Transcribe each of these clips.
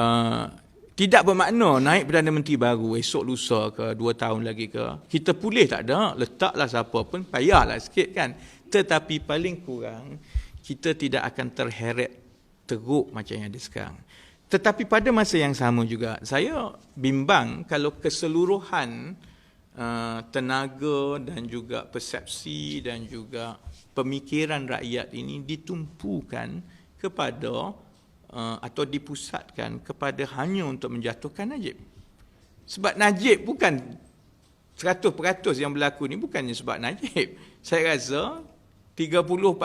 uh, tidak bermakna naik Perdana Menteri baru esok lusa ke dua tahun lagi ke. Kita pulih tak ada, letaklah siapa pun, payahlah sikit kan. Tetapi paling kurang kita tidak akan terheret teruk macam yang ada sekarang. Tetapi pada masa yang sama juga, saya bimbang kalau keseluruhan uh, tenaga dan juga persepsi dan juga pemikiran rakyat ini ditumpukan kepada uh, atau dipusatkan kepada hanya untuk menjatuhkan Najib. Sebab Najib bukan 100% yang berlaku ni bukannya sebab Najib. Saya rasa 30-40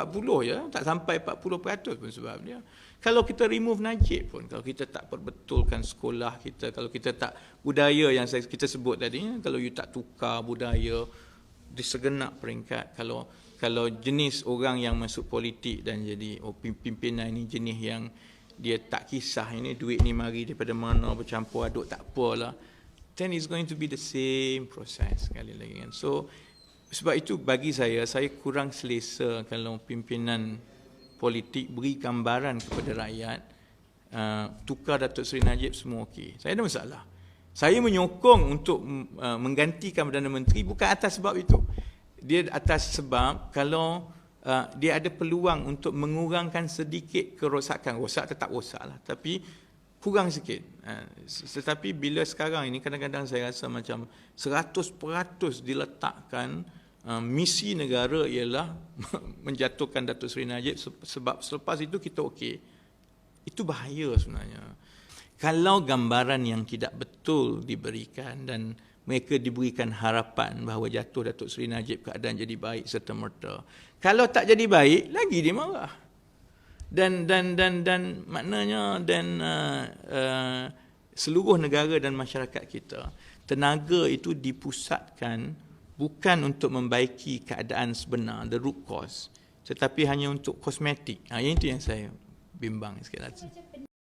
ya, tak sampai 40% pun sebab dia. Kalau kita remove Najib pun, kalau kita tak perbetulkan sekolah kita, kalau kita tak budaya yang saya, kita sebut tadi, kalau you tak tukar budaya di segenap peringkat, kalau kalau jenis orang yang masuk politik dan jadi oh, pimpinan ini jenis yang dia tak kisah ini duit ni mari daripada mana bercampur aduk tak apalah. Then it's going to be the same process sekali lagi kan. So sebab itu bagi saya saya kurang selesa kalau pimpinan politik beri gambaran kepada rakyat uh, tukar Datuk Seri Najib semua okey. Saya ada masalah. Saya menyokong untuk uh, menggantikan Perdana Menteri bukan atas sebab itu. Dia atas sebab kalau uh, dia ada peluang untuk mengurangkan sedikit kerosakan. Rosak tetap rosak lah. Tapi kurang sikit. Uh, tetapi bila sekarang ini kadang-kadang saya rasa macam 100% diletakkan uh, misi negara ialah menjatuhkan Datuk Seri Najib sebab selepas itu kita okey. Itu bahaya sebenarnya. Kalau gambaran yang tidak betul diberikan dan mereka diberikan harapan bahawa jatuh Datuk Seri Najib keadaan jadi baik serta merta. Kalau tak jadi baik, lagi dia marah. Dan dan dan dan maknanya dan uh, uh, seluruh negara dan masyarakat kita, tenaga itu dipusatkan bukan untuk membaiki keadaan sebenar, the root cause, tetapi hanya untuk kosmetik. Ha, yang itu yang saya bimbang lagi.